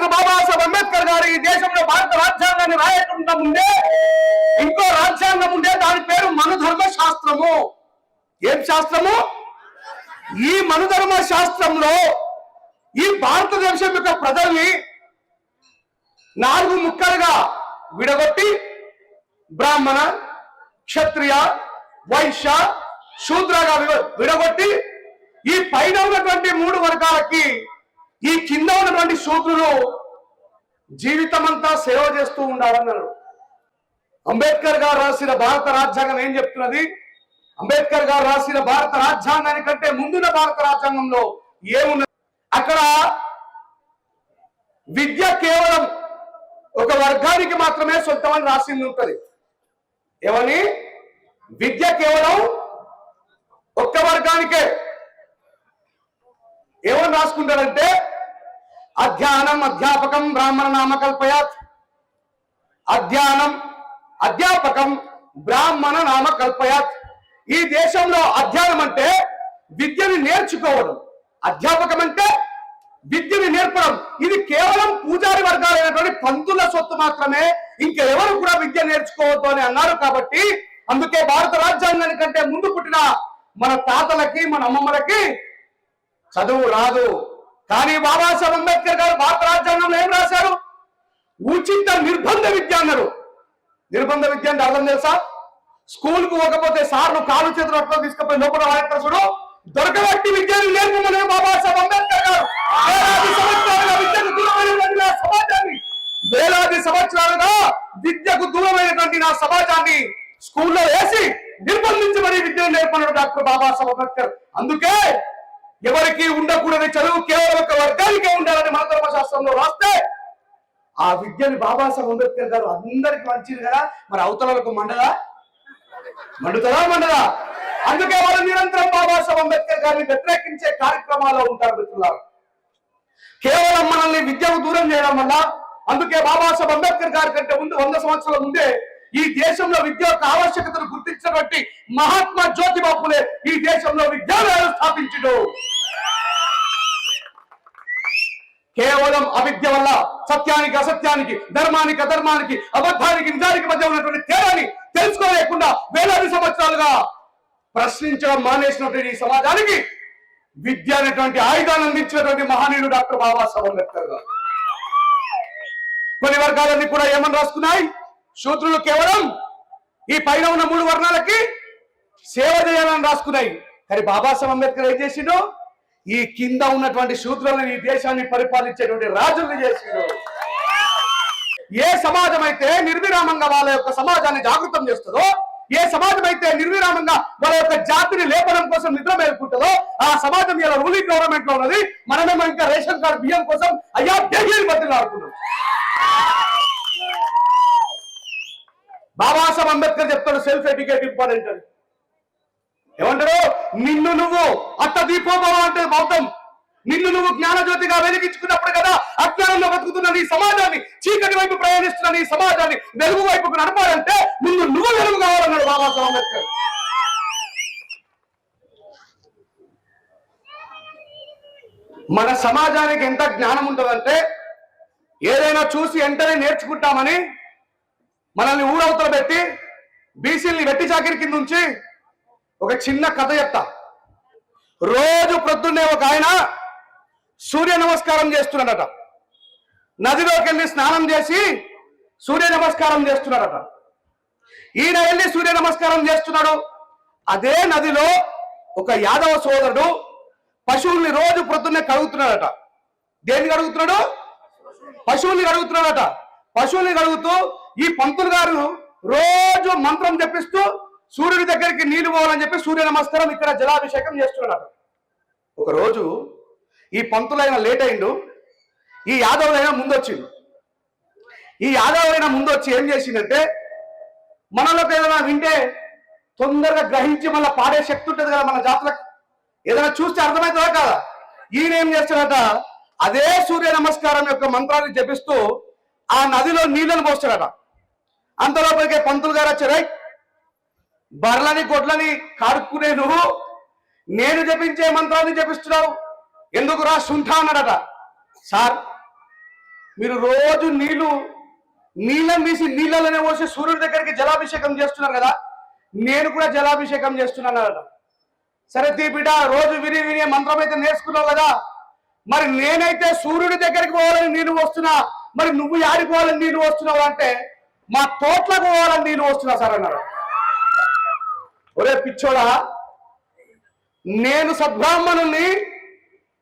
Doctor Babasaheb Ambedkar గారు ఈ దేశంలో భారత రాజ్యాంగాన్ని రాయకుండా ముందే ఇంకో రాజ్యాంగం ఉండే దాని పేరు మనుధర్మ శాస్త్రము. ఏం శాస్త్రము? ఈ మనుధర్మ శాస్త్రంలో ఈ భారతదేశం యొక్క ప్రజల్ని నాలుగు ముక్కలుగా విడగొట్టి బ్రాహ్మణ క్షత్రియ వైశ్య శూద్రగా విడగొట్టి ఈ పైన ఉన్నటువంటి మూడు వర్గాలకి ఈ కింద ఉన్నటువంటి సూత్రులు జీవితం అంతా సేవ చేస్తూ ఉండాలన్నారు. అంబేద్కర్ గారు రాసిన భారత రాజ్యాంగం ఏం చెప్తున్నది? అంబేద్కర్ గారు రాసిన భారత రాజ్యాంగానికంటే ముందున్న భారత రాజ్యాంగంలో ఏమున్నది? అక్కడ విద్య కేవలం ఒక వర్గానికి మాత్రమే సొంతమని రాసింది ఉంటది. ఏమని? విద్య కేవలం ఒక్క వర్గానికే. ఏమని రాసుకుంటారంటే అధ్యానం అధ్యాపకం బ్రాహ్మణ నామకల్పయాత్. అధ్యానం అధ్యాపకం బ్రాహ్మణ నామకల్పయాత్. ఈ దేశంలో అధ్యయనం అంటే విద్యని నేర్చుకోవడం. అధ్యాపకం అంటే విద్యని నేర్పడం. ఇది కేవలం పూజారి వర్గాలైనటువంటి పంతుల సొత్తు మాత్రమే. ఇంకెవరు కూడా విద్య నేర్చుకోవద్దు అని అన్నారు కాబట్టి అందుకే భారత రాజ్యాంగానికంటే ముందు పుట్టిన మన తాతలకి మన అమ్మమ్మలకి చదువు రాదు. కానీ బాబాసాహెబ్ అంబేద్కర్ గారు భారత రాజ్యాంగంలో ఏం రాశారు? ఉచిత నిర్బంధ విద్య అన్నారు. నిర్బంధ విద్య అంటే అర్థం తెలుసా? స్కూల్కు పోకపోతే సార్లు కాలు చేతులు అట్లా తీసుకుపోయి లోపల వాయిస్తారు చూడు. దొరకబట్టి విద్యను నేర్పమనే బాబాసాహెబ్ అంబేద్కర్ గారు. వేలాది సంవత్సరాలుగా విద్యకు దూరమైనటువంటి నా సమాజాన్ని. వేలాది సంవత్సరాలుగా విద్యకు దూరమైనటువంటి నా సమాజాన్ని స్కూల్లో వేసి నిర్బంధించమని విద్యను నేర్పన్నాడు డాక్టర్ బాబాసాహెబ్ అంబేద్కర్. అందుకే ఎవరికి ఉండకూడని చదువు కేవలం ఒక వర్గానికే ఉండాలని మన శాస్త్రంలో రాస్తే ఆ విద్యని బాబాసాహెబ్ అంబేద్కర్ గారు అందరికి మంచిది కదా? మరి అవతలకు మండదా మండుతుందా మండదా అందుకే వాళ్ళు నిరంతరం బాబాసాహెబ్ అంబేద్కర్ గారిని వ్యతిరేకించే కార్యక్రమాల్లో ఉంటారు మిత్రులారు. కేవలం మనల్ని విద్యకు దూరం చేయడం వల్ల అందుకే బాబాసాహెబ్ అంబేద్కర్ గారి కంటే ముందు వంద సంవత్సరాల ముందే ఈ దేశంలో విద్య యొక్క ఆవశ్యకతను గుర్తించినటువంటి మహాత్మా జ్యోతిబాపులే ఈ దేశంలో విద్యాలయాలు స్థాపించడు. కేవలం అవిద్య వల్ల సత్యానికి అసత్యానికి ధర్మానికి అధర్మానికి అబద్ధానికి నిజానికి మధ్య ఉన్నటువంటి తేడాని తెలుసుకోలేకుండా వేలాది సంవత్సరాలుగా ప్రశ్నించడం మానేసినటువంటి ఈ సమాజానికి విద్య అనేటువంటి ఆయుధాన్ని అందించినటువంటి మహనీయుడు డాక్టర్ బాబాసాహెబ్ అంబేద్కర్ గారు. కొన్ని వర్గాలన్నీ కూడా ఏమని రాసుకున్నాయి? శూద్రులు కేవలం ఈ పైన ఉన్న మూడు వర్ణాలకి సేవ చేయాలని రాసుకున్నాయి. కానీ బాబాసాహెబ్ అంబేద్కర్ ఏం చేసిండో? ఈ కింద ఉన్నటువంటి శూద్రులను ఈ దేశాన్ని పరిపాలించేటువంటి రాజుల్ని చేసిండు. ఏ సమాజం అయితే నిర్విరామంగా వాళ్ళ యొక్క సమాజాన్ని జాగృతం చేస్తుందో ఏ సమాజం అయితే నిర్విరామంగా వాళ్ళ యొక్క జాతిని లేపడం కోసం నిద్ర మేలుకుంటుందో ఆ సమాజం ఇలా రూలింగ్ గవర్నమెంట్లో ఉన్నది. మనమేమో ఇంకా రేషన్ కార్డు బియ్యం కోసం అయ్యా డైలీ బద్దలు ఆడుతున్నాం బాబాసాహెబ్ అంబేద్కర్ చెప్తాడు సెల్ఫ్ ఎడ్యుకేట్ ఇంపార్టెంట్ అని. ఏమంటారు? నిన్ను నువ్వు అత్త దీపోభవ అంటే బౌద్ధం. నిన్ను నువ్వు జ్ఞానజ్యోతిగా వెలిగించుకున్నప్పుడు కదా అజ్ఞానంలో బతుకుతున్న నీ సమాజాన్ని చీకటి వైపు ప్రయాణిస్తున్న నీ సమాజాన్ని వెలుగు వైపుకు నడపాలంటే ముందు నువ్వు వెలుగు కావాలన్నాడు బాబాసాహెబ్ అంబేద్కర్. మన సమాజానికి ఎంత జ్ఞానం ఉంటుందంటే ఏదైనా చూసి వెంటనే నేర్చుకుంటామని మనల్ని ఊరవతలు పెట్టి బీసీల్ని వెట్టి చాకిరి కింద ఉంచి ఒక చిన్న కథ చెప్తా. రోజు ప్రొద్దున్నే ఒక ఆయన సూర్య నమస్కారం చేస్తున్నాడట. నదిలోకి వెళ్ళి స్నానం చేసి సూర్య నమస్కారం చేస్తున్నాడట. ఈయన వెళ్ళి సూర్య నమస్కారం చేస్తున్నాడు. అదే నదిలో ఒక యాదవ సోదరుడు పశువుల్ని రోజు ప్రొద్దున్నే కడుగుతున్నాడట. దేన్ని కడుగుతున్నాడు? పశువుల్ని కడుగుతున్నాడట. పశువుల్ని కడుగుతూ ఈ పంతులు గారు రోజు మంత్రం చెప్పిస్తూ సూర్యుడి దగ్గరికి నీళ్ళు పోవాలని చెప్పి సూర్య నమస్కారం ఇక్కడ జలాభిషేకం చేస్తున్నాడు. ఒక రోజు ఈ పంతులైన లేట్ అయిండు. ఈ యాదవులైనా ముందొచ్చిండు. ఈ యాదవులైనా ముందొచ్చి ఏం చేసిందంటే మనలోకి ఏదైనా వింటే తొందరగా గ్రహించి మళ్ళీ పాడే శక్తి ఉంటుంది కదా మన జాతులకు ఏదైనా చూస్తే అర్థమవుతుందా కదా? ఈయన ఏం చేస్తాడట అదే సూర్య నమస్కారం యొక్క మంత్రాన్ని జపిస్తూ ఆ నదిలో నీళ్ళని పోస్తాడట అంతలోపలికే పంతులు గారు వచ్చారై బర్లని గొడ్లని కాడుక్కునే నువ్వు. నేను జపించే మంత్రాన్ని జపిస్తున్నావు. ఎందుకు రా సుంఠ అన్నాడట. సార్ మీరు రోజు నీళ్ళు నీళ్ళని తీసి నీళ్ళలోనే పోసి సూర్యుడి దగ్గరికి జలాభిషేకం చేస్తున్నారు కదా. నేను కూడా జలాభిషేకం చేస్తున్నాను సరే తీపిట బిడ్డ రోజు విని విని మంత్రం అయితే నేర్చుకున్నావు కదా. మరి నేనైతే సూర్యుడి దగ్గరికి పోవాలని నేను వస్తున్నా మరి నువ్వు యాడికి పోవాలని నేను వస్తున్నావు అంటే మా తోటలకు పోవాలని నేను వస్తున్నా సార్ అన్నారు ఒరే పిచ్చోడా నేను సద్బ్రాహ్మణుని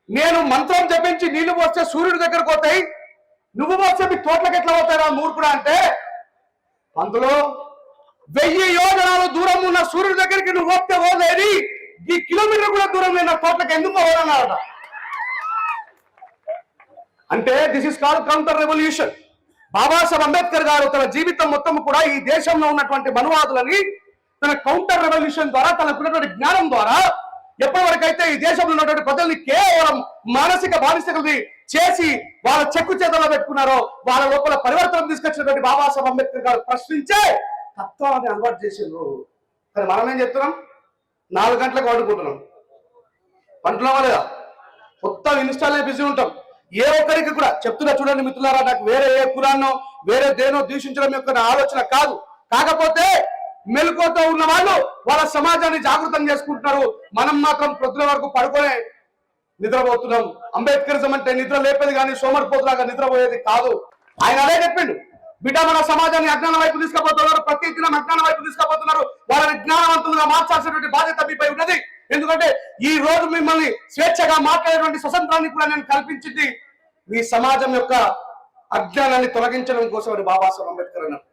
నేను మంత్రం జపించి నీళ్ళు పోస్తే సూర్యుడి దగ్గరకు పోతాయి. నువ్వు పోస్తే మీ తోటలకు ఎట్లా పోతారా మూర్ఖుడా అంటే అందులో వెయ్యి యోజనాలు దూరం ఉన్న సూర్యుడి దగ్గరికి నువ్వు పోతే పోలేని ఈ కిలోమీటర్ కూడా దూరం లేని తోటలకు ఎందుకు పోవాలన్నారట? అంటే this is call counter revolution Babasaheb Ambedkar garu తన జీవితం మొత్తం కూడా ఈ దేశంలో ఉన్నటువంటి మనువాదులని తన కౌంటర్ రెవల్యూషన్ ద్వారా తనకున్నటువంటి జ్ఞానం ద్వారా ఎప్పటి వరకైతే ఈ దేశంలో ఉన్నటువంటి ప్రజల్ని కేవలం మానసిక బానిసకుల్ని చేసి వాళ్ళ చెక్కు చేతల్లో పెట్టుకున్నారో వాళ్ళ లోపల పరివర్తనం తీసుకొచ్చినటువంటి బాబాసాహెబ్ అంబేద్కర్ గారు ప్రశ్నించే తత్వాన్ని అలవాటు చేసిండ్రు. కానీ మనం ఏం చెప్తున్నాం? నాలుగు గంటలకు వండుకుంటున్నాం. పంటున్నావా లేదా? మొత్తం ఇన్స్టాల్లో బిజీ ఉంటాం. ఏ ఒక్కరికి కూడా చెప్తున్నా చూడండి మిత్రులారా నాకు వేరే ఏ కులాన్నో వేరే దేనో దూషించడం యొక్క ఆలోచన కాదు. కాకపోతే మెలకువతో ఉన్న వాళ్ళు వాళ్ళ సమాజాన్ని జాగృతం చేసుకుంటున్నారు. మనం మాత్రం పొద్దున వరకు పడుకునే నిద్రపోతున్నాం. అంబేద్కరిజం అంటే నిద్ర లేపేది కానీ సోమరిపోతులాగా నిద్రపోయేది కాదు. ఆయన అదే చెప్పిండు. బిడ్డ మన సమాజాన్ని అజ్ఞానం వైపు తీసుకుపోతున్నారు. ప్రతి దినం అజ్ఞానం వైపు తీసుకుపోతున్నారు. వాళ్ళని జ్ఞానవంతులుగా మార్చాల్సినటువంటి బాధ్యత మీపై ఉన్నది. ఎందుకంటే ఈ రోజు మిమ్మల్ని స్వేచ్ఛగా మాట్లాడేటువంటి స్వతంత్రాన్ని కూడా నేను కల్పించింది మీ సమాజం యొక్క అజ్ఞానాన్ని తొలగించడం కోసం అని బాబాసాహెబ్ అంబేద్కర్ అన్నారు.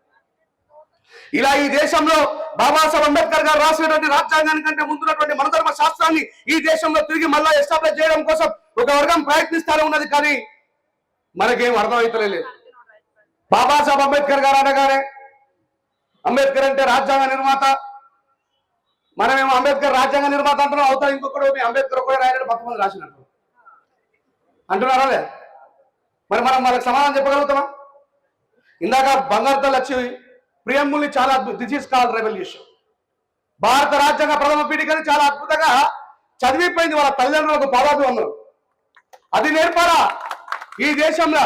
ఇలా ఈ దేశంలో బాబాసాహెబ్ అంబేద్కర్ గారు రాసినటువంటి రాజ్యాంగానికంటే ముందున్నటువంటి మనధర్మ శాస్త్రాన్ని ఈ దేశంలో తిరిగి మళ్ళా ఎస్టాబ్లిష్ చేయడం కోసం ఒక వర్గం ప్రయత్నిస్తానే ఉన్నది కానీ మనకేం అర్థమవుతలేదు బాబాసాహెబ్ అంబేద్కర్ గారు అనగానే అంబేద్కర్ అంటే రాజ్యాంగ నిర్మాత. మనమేమో అంబేద్కర్ రాజ్యాంగ నిర్మాత అంటున్నాం అవుతా ఇంకొకడు మీ అంబేద్కర్ కూడా రాయని పక్క రాసినట్టు. అంటున్నారా మరి మనం వాళ్ళకి సమాధానం చెప్పగలుగుతామా? ఇందాక బంగారుతో వచ్చి ప్రియంబుల్ని చాలా అద్భుత దిస్ ఇస్ కాల్ రెవల్యూషన్ భారత రాజ్యాంగ ప్రథమ పీఠికని చాలా అద్భుతంగా చదివిపోయింది వాళ్ళ తల్లిదండ్రులకు పాదాభి ఉన్నారు అది నేర్పారా? ఈ దేశంలో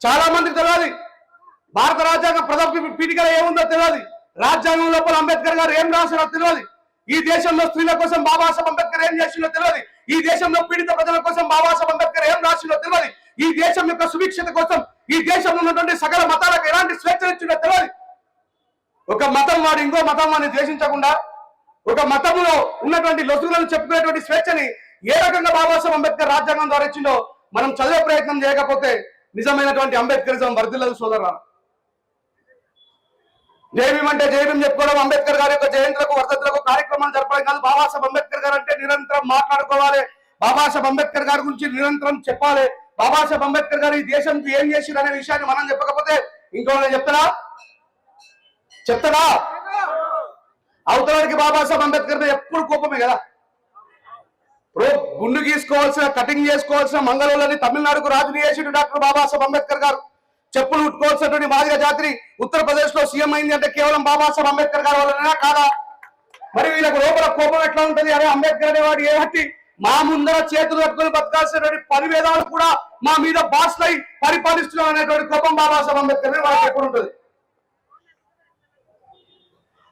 చాలా మందికి తెలియాలి. భారత రాజ్యాంగ ప్రథమ పీఠికలో ఏముందో తెలియదు రాజ్యాంగం లోపల అంబేద్కర్ గారు ఏం రాశారో తెలియదు ఈ దేశంలో స్త్రీల కోసం బాబాసాహెబ్ అంబేద్కర్ ఏం చేసిందో తెలియదు ఈ దేశంలో పీడిత ప్రజల కోసం బాబాసాహెబ్ అంబేద్కర్ ఏం రాసిందో తెలియదు ఈ దేశం యొక్క సుభిక్షత కోసం ఈ దేశంలో ఉన్నటువంటి సకల మతాలకు ఎలాంటి స్వేచ్ఛ ఇచ్చిందో తెలియదు ఒక మతం వాడు ఇంకో మతం వాడిని ద్వేషించకుండా ఒక మతంలో ఉన్నటువంటి లొసుగులను చెప్పుకునేటువంటి స్వేచ్ఛని ఏ రకంగా బాబాసాహెబ్ అంబేద్కర్ రాజ్యాంగం ద్వారా ఇచ్చిందో మనం చదివే ప్రయత్నం చేయకపోతే నిజమైనటువంటి అంబేద్కరిజం వర్ధిల్లదు సోదరా. జైభీం అంటే జైభీం చెప్పుకోవడం అంబేద్కర్ గారి యొక్క జయంతులకు వర్ధతులకు కార్యక్రమాలు జరపడం కాదు. బాబాసాహెబ్ అంబేద్కర్ గారు అంటే నిరంతరం మాట్లాడుకోవాలి. బాబాసాహెబ్ అంబేద్కర్ గారి గురించి నిరంతరం చెప్పాలి. బాబాసాహెబ్ అంబేద్కర్ గారు ఈ దేశంకి ఏం చేసిరు అనే విషయాన్ని మనం చెప్పకపోతే ఇంకో చెప్తారా చెప్తాడా అవతలానికి బాబాసాహెబ్ అంబేద్కర్ ఎప్పుడు కోపమే కదా? ఇప్పుడు గుండు గీసుకోవాల్సిన కటింగ్ చేసుకోవాల్సిన మంగళూరులని తమిళనాడుకు రాజుని చేసిండు డాక్టర్ బాబాసాహెబ్ అంబేద్కర్ గారు. చెప్పులు ఉట్టుకోవాల్సినటువంటి మాదిగ జాతి ఉత్తరప్రదేశ్లో సీఎం అయింది అంటే కేవలం బాబాసాహెబ్ అంబేద్కర్ గారు వల్లనే కాదా? మరి వీళ్ళకు లోపల కోపం ఎట్లా ఉంటది? అరే అంబేద్కర్ అనేవాడు ఏ హత్తి మా ముందర చేతులు కట్టుకుని బతకాల్సినటువంటి పరివేదాలు కూడా మా మీద బాస్లై పరిపాలిస్తున్నాం అనేటువంటి కోపం బాబాసాహెబ్ అంబేద్కర్ వాళ్ళకి ఎప్పుడు ఉంటుంది?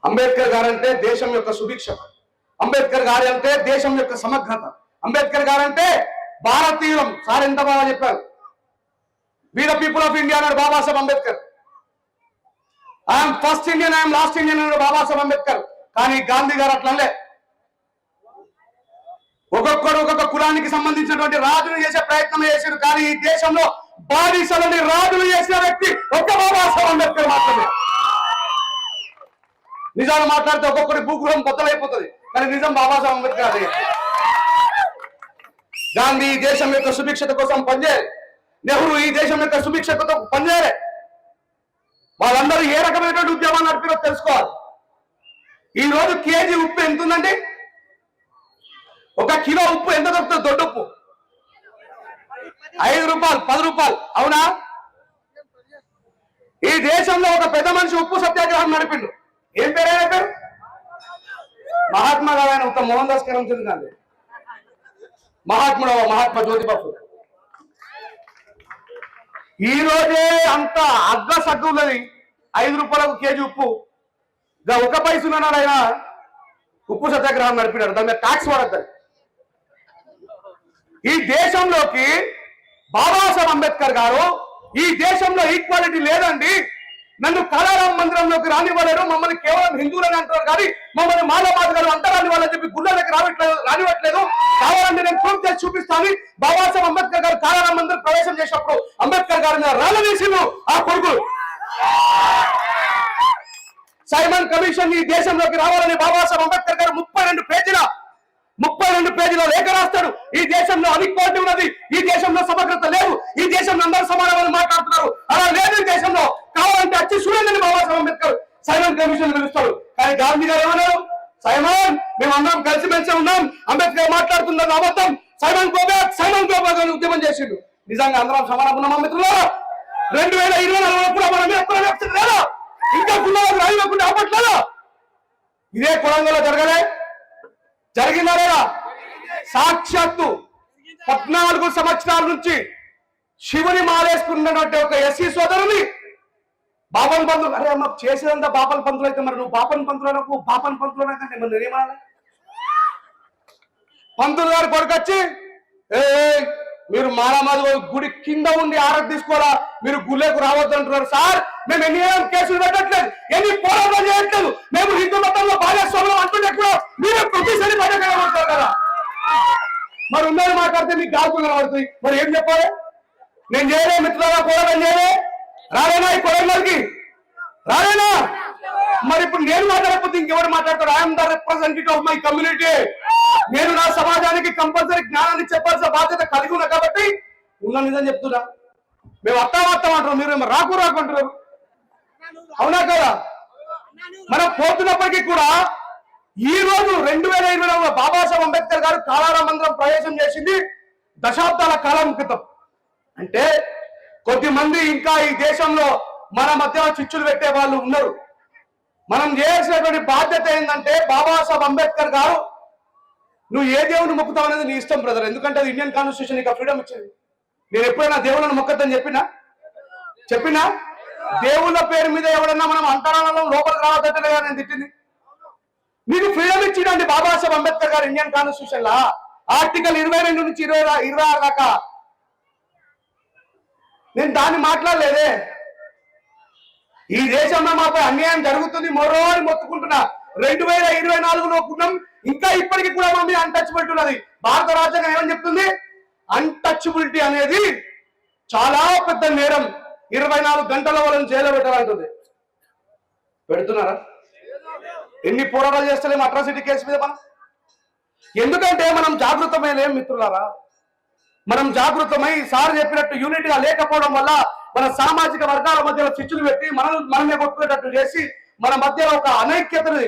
అంబేద్కర్ గారంటే దేశం యొక్క సుభిక్ష అంబేద్కర్ గారు అంటే దేశం యొక్క సమగ్రత. అంబేద్కర్ గారంటే భారతీయులం. సార్ ఎంత బాగా చెప్పారు. వీర పీపుల్ ఆఫ్ ఇండియా అన్నాడు Babasaheb Ambedkar. I'm first Indian I'm last Indian అన్నాడు బాబాసాహెబ్ అంబేద్కర్. కానీ గాంధీ గారు అట్లనే ఒక్కొక్కడు ఒక్కొక్క కులానికి సంబంధించినటువంటి రాజులు చేసే ప్రయత్నం చేశారు కానీ ఈ దేశంలో బాధిసలని రాజులు చేసిన వ్యక్తి ఒక్క బాబాసాహెబ్ అంబేద్కర్ మాత్రమే. నిజాలు మాట్లాడితే ఒక్కొక్కటి భూగృహం బద్దలైపోతుంది. కానీ నిజం బాబాసాహెబ్ అంబేద్కర్ అది గాంధీ ఈ దేశం యొక్క సుభిక్షత కోసం పనిచేయాలి. నెహ్రూ ఈ దేశం యొక్క సుభిక్షతతో పనిచేయాలి. వాళ్ళందరూ ఏ రకమైనటువంటి ఉద్యమాన్ని నడిపినో తెలుసుకోవాలి. ఈ రోజు కేజీ ఉప్పు ఎంత ఉందండి ఒక కిలో ఉప్పు ఎంత దొరుకుతుంది? దొడ్డు ఉప్పు. ఐదు రూపాయలు పది రూపాయలు. అవునా? ఈ దేశంలో ఒక పెద్ద మనిషి ఉప్పు సత్యాగ్రహం నడిపిండు. ఏం పేరు ఆయన పేరు? మహాత్మా గారు ఆయన ఉత్తమ మోహన్ దాస్ కరంచంద్ గాంధీ మహాత్ముడు మహాత్మా జ్యోతిబాబు ఈ రోజే అంత అగ్గ సగ్గు ఉన్నది. ఐదు రూపాయలకు కేజీ ఉప్పు. ఇంకా ఒక పైసలు ఉన్నాడు ఆయన ఉప్పు సత్యాగ్రహం నడిపినాడు. దాని మీద ట్యాక్స్ వాడద్దు ఈ దేశంలోకి బాబాసాహెబ్ అంబేద్కర్ గారు ఈ దేశంలో ఈక్వాలిటీ లేదండి. నన్ను కళారాం మందిరంలోకి రానివ్వలేరు. మమ్మల్ని కేవలం హిందువులని అంటున్నారు కానీ మమ్మల్ని మాలమాది గారు అంటారని వాళ్ళని చెప్పి గుళ్ళలోకి రావట్లేదు రానివ్వట్లేదు. కావాలంటే నేను ప్రూఫ్ చేసి చూపిస్తాను. బాబాసాహెబ్ అంబేద్కర్ గారు కాళారాం మందిరం ప్రవేశం చేసినప్పుడు అంబేద్కర్ గారు రాళ్ళవేసిండు ఆ కొడుకు. సైమన్ కమిషన్ ఈ దేశంలోకి రావాలని బాబాసాహెబ్ అంబేద్కర్ గారు ముప్పై రెండు పేజీల ముప్పై రెండు పేజీల లేఖ రాస్తాడు. ఈ దేశంలో అనిక్వాలిటీ ఉన్నది. ఈ దేశంలో సమగ్రత లేదు. ఈ దేశంలో అందరూ సమానమని మాట్లాడుతున్నారు. అలా లేదు ఈ దేశంలో కావాలంటే వచ్చి చూడండి బాబాసాహెబ్ అంబేద్కర్ సైమన్ కమిషన్ పిలుస్తాడు కానీ గాంధీ గారు ఏమన్నారు సైమన్! మేము అందరం కలిసిమెలిసి ఉన్నాం. అంబేద్కర్ మాట్లాడుతున్నది అబద్ధం. సైమన్ గోబ్యాక్ సైమన్ గోబ్యాక్ అని ఉద్యమం చేసిండు. నిజంగా అందరం సమానం ఉన్నామా మిత్రులారా రెండు వేల ఇరవై నాలుగులో మనం ఎక్కడ లేదా? ఇంకా రాయి రానివ్వకుండా ఆపట్లేదా ఇదే కొడంగల్లో జరగలే? జరిగిందా లేదా? సాక్షాత్తు పద్నాలుగు సంవత్సరాల నుంచి శివుని మాలేసుకున్నటువంటి ఒక ఎస్సీ సోదరుని బాపన్ పంతులు అరే అమ్మ చేసేదంతా బాపన్ పంతులు అయితే మరి నువ్వు బాపన్ పంతులకు బాపన్ పంతులు అనకంటే మరి నేనేమనాలి పంతులు గారు కొడుకొచ్చి ఏ మీరు మారామాది గుడి కింద ఉండి ఆరోగ్య మీరు గుళ్ళకు రావద్దు అంటున్నారు. సార్ మేము ఎన్ని కేసులు పెట్టట్లేదు ఎన్ని పోరాటాలు చేయట్లేదు మేము హిందూ మతంలో భాగస్వామ్యం అంటుంటే కూడా మీరు ప్రతిసారి బయట కనబడతారు కదా. మరి ఉన్నారు మాట్లాడితే మీకు గాల్పు కనబడుతుంది మరి ఏం చెప్పాలి? నేను చేయలే మిత్రులారా పోరాటం చేయలే. రాలేనా ఈ కొడంగల్కి రాలేనా? మరి ఇప్పుడు నేను మాట్లాడకపోతే ఇంకెవరు మాట్లాడతారు I'm the representative of my community నేను నా సమాజానికి కంపల్సరీ జ్ఞానాన్ని చెప్పాల్సిన బాధ్యత కలిగి ఉన్నా కాబట్టి ఉన్న నిజం చెప్తున్నా. మేము అత్తా వస్తాం అంటారు మీరు ఏమో రాకు రాకు అవునా కదా? మనం పోతున్నప్పటికీ కూడా ఈ రోజు రెండు వేల ఇరవై నాలుగులో బాబాసాహెబ్ అంబేద్కర్ గారు కాలారా మందిరం ప్రవేశం చేసింది దశాబ్దాల కాలం క్రితం అంటే కొద్దిమంది ఇంకా ఈ దేశంలో మన మధ్యలో చిచ్చులు పెట్టే వాళ్ళు ఉన్నారు. మనం చేయాల్సినటువంటి బాధ్యత ఏంటంటే బాబాసాహెబ్ అంబేద్కర్ గారు నువ్వు ఏ దేవుని మొక్కుతావు అనేది నీ ఇష్టం బ్రదర్ ఎందుకంటే అది ఇండియన్ కాన్స్టిట్యూషన్ నీకు ఫ్రీడమ్ ఇచ్చింది. నేను ఎప్పుడైనా దేవుళ్ళని మొక్కద్దని చెప్పినా? చెప్పినా? దేవుళ్ళ పేరు మీద ఎవడన్నా మనం అంతరాలలో లోపలికి రావద్దంటే నేను తిట్టింది. నీకు ఫ్రీడమ్ ఇచ్చిండండి బాబాసాహెబ్ అంబేద్కర్ గారు ఇండియన్ కాన్స్టిట్యూషన్ లా. ఆర్టికల్ ఇరవై రెండు నుంచి ఇరవై ఇరవై ఆరు దాకా నేను దాన్ని మాట్లాడలేదే. ఈ దేశంలో మాపై అన్యాయం జరుగుతుంది మరో అని మొత్తుకుంటున్నా. రెండు వేల ఇరవై నాలుగులో కుటుంబం ఇంకా ఇప్పటికీ కూడా మమ్మీ అన్టచబిలిటీ ఉన్నది. భారత రాజ్యాంగం ఏమని చెప్తుంది? అన్టచబిలిటీ అనేది చాలా పెద్ద నేరం. ఇరవై నాలుగు గంటల వాళ్ళని జైల్లో పెట్టాలంటుంది. పెడుతున్నారా? ఎన్ని పోరాటాలు చేస్తలేము అట్రాసిటీ కేసు మీద మనం? ఎందుకంటే మనం జాగ్రత్తమైన మిత్రులారా? మనం జాగృతమై సార్ చెప్పినట్టు యూనిట్గా లేకపోవడం వల్ల మన సామాజిక వర్గాల మధ్యలో చిచ్చులు పెట్టి మనం మనమే కొట్టుకునేటట్టు చేసి మన మధ్య ఒక అనైక్యతని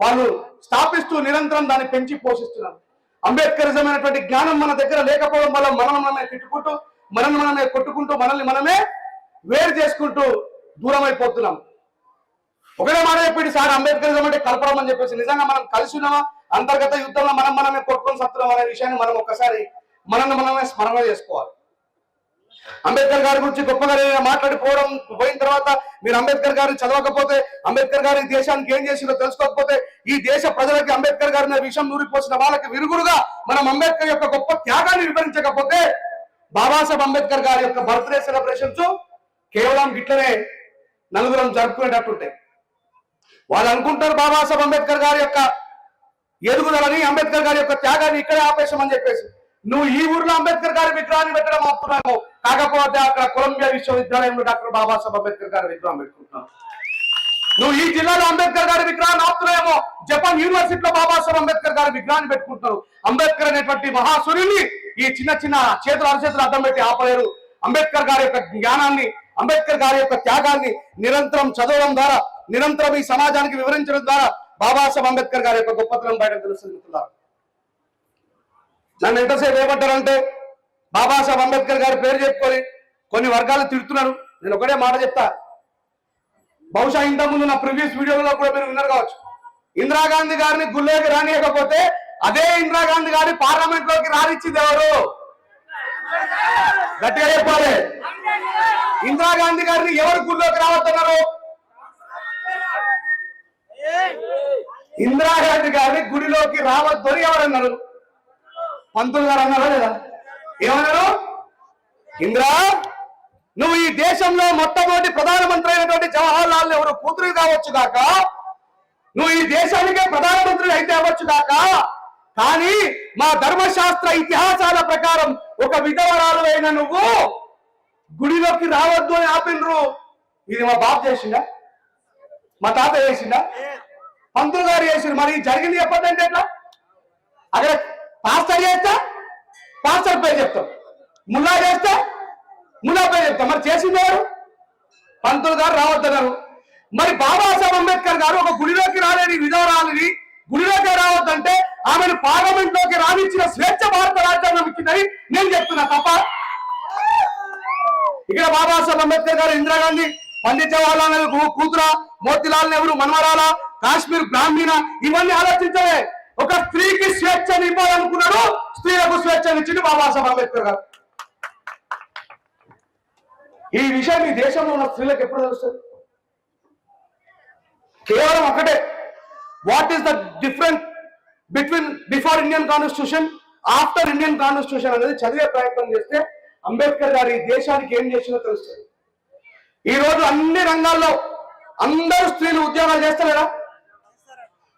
వాళ్ళు స్థాపిస్తూ నిరంతరం దాన్ని పెంచి పోషిస్తున్నారు. అంబేద్కరిజమైనటువంటి జ్ఞానం మన దగ్గర లేకపోవడం వల్ల మనం మనమే తిట్టుకుంటూ మనల్ని మనమే కొట్టుకుంటూ మనల్ని మనమే వేరు చేసుకుంటూ దూరం అయిపోతున్నాం ఒకటే మాట చెప్పింది సార్ అంబేద్కరిజం అంటే కలపడం అని చెప్పేసి నిజంగా మనం కలిసి ఉన్నామా? అంతర్గత యుద్ధంలో మనం మనమే కొట్టుకొని సత్తున్నాం అనే విషయాన్ని మనం ఒక్కసారి మనల్ని మనమే స్మరణ చేసుకోవాలి. అంబేద్కర్ గారి గురించి గొప్పగా నేను మాట్లాడిపోవడం పోయిన తర్వాత మీరు అంబేద్కర్ గారిని చదవకపోతే అంబేద్కర్ గారి దేశానికి ఏం చేసిందో తెలుసుకోకపోతే ఈ దేశ ప్రజలకి అంబేద్కర్ గారి విషయం నూరిపోసిన వాళ్ళకి విరుగుడుగా మనం అంబేద్కర్ యొక్క గొప్ప త్యాగాన్ని వివరించకపోతే బాబాసాహెబ్ అంబేద్కర్ గారి యొక్క బర్త్డే సెలబ్రేషన్స్ కేవలం గిట్లనే నలుగురం జరుపుకునేటట్టుంటాయి. వాళ్ళు అనుకుంటారు బాబాసాహెబ్ అంబేద్కర్ గారి యొక్క ఎదుగుదలని అంబేద్కర్ గారి యొక్క త్యాగాన్ని ఇక్కడే ఆపేశామని చెప్పేసి. నువ్వు ఈ ఊర్లో అంబేద్కర్ గారి విగ్రహాన్ని పెట్టడం ఆపుతున్నావు. కాకపోతే అక్కడ కొలంబియా విశ్వవిద్యాలయంలో డాక్టర్ బాబాసాహెబ్ అంబేద్కర్ గారి విగ్రహం పెట్టుకుంటున్నావు. నువ్వు ఈ జిల్లాలో అంబేద్కర్ గారి విగ్రహాన్ని ఆపుతున్నాయేమో జపాన్ యూనివర్సిటీలో బాబాసాహెబ్ అంబేద్కర్ గారి విగ్రహాన్ని పెట్టుకుంటున్నారు అంబేద్కర్ అనేటువంటి మహాసూర్యుని ఈ చిన్న చిన్న చేతులు అరచేతులు అడ్డం పెట్టి ఆపలేరు. అంబేద్కర్ గారి యొక్క జ్ఞానాన్ని అంబేద్కర్ గారి యొక్క త్యాగాన్ని నిరంతరం చదవడం ద్వారా నిరంతరం ఈ సమాజానికి వివరించడం ద్వారా బాబాసాహెబ్ అంబేద్కర్ గారి యొక్క గొప్పతనం బయట తెలుస్తుంది నన్ను ఎంతసేపు ఏమంటారంటే బాబాసాహెబ్ అంబేద్కర్ గారి పేరు చెప్పుకొని కొన్ని వర్గాలు తిడుతున్నారు. నేను ఒకటే మాట చెప్తా. బహుశా ఇంతకుముందు ముందు నా ప్రీవియస్ వీడియోలో కూడా మీరు విన్నారు కావచ్చు. ఇందిరాగాంధీ గారిని గుళ్ళేకి రానియకపోతే అదే ఇందిరాగాంధీ గారిని పార్లమెంట్లోకి రానిచ్చింది ఎవరు? గట్టిగా చెప్పాలి. ఇందిరాగాంధీ గారిని ఎవరు గుళ్ళోకి రావద్దన్నారు? ఇందిరాగాంధీ గారిని గుడిలోకి రావద్దు అని ఎవరన్నారు? పంతులు గారు అన్నారా లేదా? ఏమన్నారు? ఇందిరా నువ్వు ఈ దేశంలో మొట్టమొదటి ప్రధానమంత్రి అయినటువంటి జవహర్ లాల్ నెహ్రూ కూతురు కావచ్చు కాక నువ్వు ఈ దేశానికే ప్రధానమంత్రి అయితే అవ్వచ్చు కాక కానీ మా ధర్మశాస్త్ర ఇతిహాసాల ప్రకారం ఒక విధవరాలు అయిన నువ్వు గుడిలోకి రావద్దు అని ఆపినరు ఇది మా బాబు చేసిందా మా తాత చేసిందా పంతులు గారు చేసిండు. మరి జరిగింది చెప్పదంటే ఎట్లా? అక్కడ పాస్టర్ చేస్తే పాస్టర్ పేరు చెప్తాం. ముల్లా చేస్తే ముల్లా పేరు చెప్తాం. మరి చేసింది ఎవరు? పంతులు గారు రావద్దన్నారు మరి బాబాసాహెబ్ అంబేద్కర్ గారు ఒక గుడిలోకి రాలేని విధవరాలని గుడిలోకి రావద్దంటే ఆమెను పార్లమెంట్లోకి రానిచ్చిన స్వేచ్ఛ భారత రాజ్యాంగం ఇచ్చిందని నేను చెప్తున్నా తప్ప. ఇక్కడ బాబాసాహెబ్ అంబేద్కర్ గారు ఇందిరాగాంధీ పండిత్ జవహర్లాల్ నెహ్రూ కూతురా మోతిలాల్ నెహ్రూ మనవరాల కాశ్మీర్ బ్రాహ్మీణ ఇవన్నీ ఆలోచించలే. ఒక స్త్రీకి స్వేచ్ఛని ఇవ్వాలనుకున్నాడు స్త్రీలకు స్వేచ్ఛని ఇచ్చింది బాబాసాహెబ్ అంబేద్కర్ గారు. ఈ విషయం ఈ దేశంలో ఉన్న స్త్రీలకు ఎప్పుడు తెలుస్తుంది? కేవలం ఒకటే. What is the difference between before Indian constitution after Indian constitution అనేది చదివే ప్రయత్నం చేస్తే అంబేద్కర్ గారు ఈ దేశానికి ఏం చేసిందో తెలుస్తుంది. ఈ రోజు అన్ని రంగాల్లో అందరూ స్త్రీలు ఉద్యోగాలు చేస్తలేరా?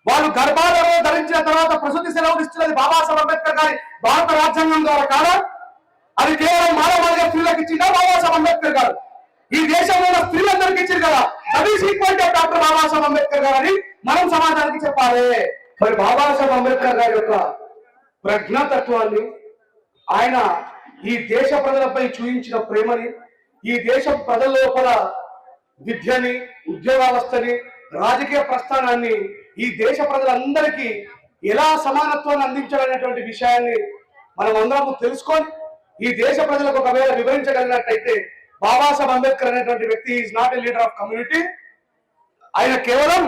వాళ్ళు గర్భాలయంలో ధరించిన తర్వాత ప్రసూతి సెలవు ఇస్తున్నది బాబాసాహెబ్ అంబేద్కర్ గారి భారత రాజ్యాంగం ద్వారా కాదా? అది కేవలం మానవాళిగా స్త్రీలకు ఇచ్చిందా బాబాసాహెబ్ అంబేద్కర్ గారు? ఈ దేశంలో ఉన్న స్త్రీలందరికీ ఇచ్చారు కదా? That is equal to doctor Babasaheb Ambedkar garu అని మనం సమాజానికి చెప్పాలి. మరి బాబాసాహెబ్ అంబేద్కర్ గారి యొక్క ప్రజ్ఞాతత్వాన్ని ఆయన ఈ దేశ ప్రజలపై చూపించిన ప్రేమని ఈ దేశ ప్రజల లోపల విద్యని ఉద్యోగావస్థని రాజకీయ ప్రస్థానాన్ని ఈ దేశ ప్రజలందరికీ ఎలా సమానత్వాన్ని అందించాలనేటువంటి విషయాన్ని మనం అందరం తెలుసుకొని ఈ దేశ ప్రజలకు ఒకవేళ వివరించగలిగినట్టయితే బాబాసాహెబ్ అంబేద్కర్ అనేటువంటి వ్యక్తి is not a leader of community. ఆయన కేవలం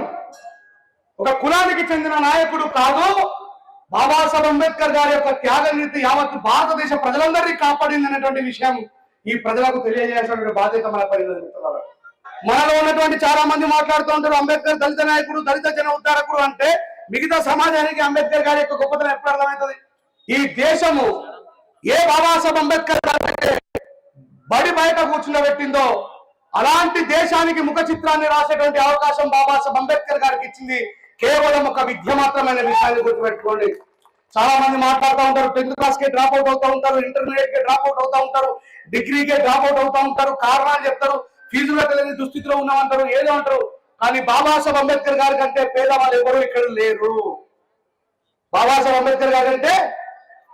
ఒక కులానికి చెందిన నాయకుడు కాదు. బాబాసాహెబ్ అంబేద్కర్ గారి యొక్క త్యాగ నీతి యావత్ భారతదేశ ప్రజలందరినీ కాపాడింది అనేటువంటి విషయం ఈ ప్రజలకు తెలియజేసినటువంటి బాధ్యత మన పడింది మనలో ఉన్నటువంటి చాలా మంది మాట్లాడుతూ ఉంటారు అంబేద్కర్ దళిత నాయకుడు దళిత జన ఉద్ధారకుడు అంటే మిగతా సమాజానికి అంబేద్కర్ గారి యొక్క గొప్పతనం ఎప్పుడు అర్థమవుతుంది? ఈ దేశము ఏ బాబాసాహెబ్ అంబేద్కర్ గారు బడి బయట కూర్చుండబెట్టిందో అలాంటి దేశానికి ముఖ చిత్రాన్ని రాసేటువంటి అవకాశం బాబాసాహెబ్ అంబేద్కర్ గారికి ఇచ్చింది కేవలం ఒక విద్య మాత్రమైన విషయాన్ని గుర్తుపెట్టుకోండి. చాలా మంది మాట్లాడుతూ ఉంటారు టెన్త్ క్లాస్కి డ్రాప్ అవుట్ అవుతూ ఉంటారు ఇంటర్మీడియట్కి డ్రాప్ అవుట్ అవుతూ ఉంటారు డిగ్రీకే డ్రాప్ అవుట్ అవుతూ ఉంటారు కారణాలు చెప్తారు. ఫీజు కట్టలేని దుస్థితిలో ఉన్నామంటారు ఏదో అంటారు. కానీ బాబాసాహెబ్ అంబేద్కర్ గారి కంటే పేదవాళ్ళు ఎవరు ఇక్కడ లేరు. బాబాసాహెబ్ అంబేద్కర్ గారు అంటే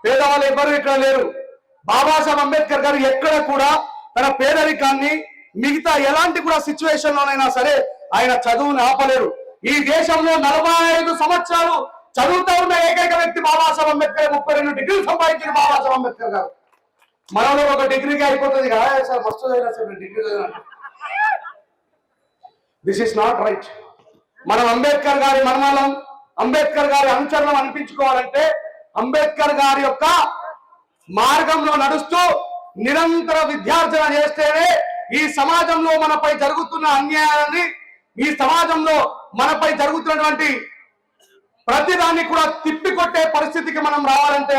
పేదవాళ్ళు ఎవరు ఇక్కడ లేరు. బాబాసాహెబ్ అంబేద్కర్ గారు ఎక్కడ కూడా తన పేదరికాన్ని మిగతా ఎలాంటి కూడా సిచ్యువేషన్ లోనైనా సరే ఆయన చదువుని ఆపలేరు. ఈ దేశంలో నలభై ఐదు సంవత్సరాలు చదువుతూ ఉన్న ఏకైక వ్యక్తి బాబాసాహెబ్ అంబేద్కర్ ముప్పై రెండు డిగ్రీలు సంపాదించిన బాబాసాహెబ్ అంబేద్కర్ గారు. మనలో ఒక డిగ్రీకి అయిపోతుంది కదా సార్ మస్తు చదివినా సార్ డిగ్రీ చదివినా. దిస్ ఇస్ నాట్ రైట్ మనం అంబేద్కర్ గారి మనమాలం అంబేద్కర్ గారి అనుచరణం అనిపించుకోవాలంటే అంబేద్కర్ గారి యొక్క మార్గంలో నడుస్తూ నిరంతర విద్యార్జన చేస్తేనే ఈ సమాజంలో మనపై జరుగుతున్న అన్యాయాన్ని ఈ సమాజంలో మనపై జరుగుతున్నటువంటి ప్రతిదాన్ని కూడా తిప్పికొట్టే పరిస్థితికి మనం రావాలంటే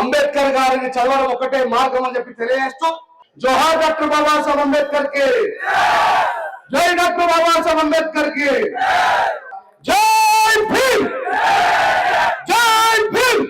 అంబేద్కర్ గారిని చదవడం ఒకటే మార్గం అని చెప్పి తెలియజేస్తూ జోహార్ డాక్టర్ బాబాసాహెబ్ అంబేద్కర్కి जय डॉक्टर बाबा साहब अंबेडकर के। जय भीम। जय भीम।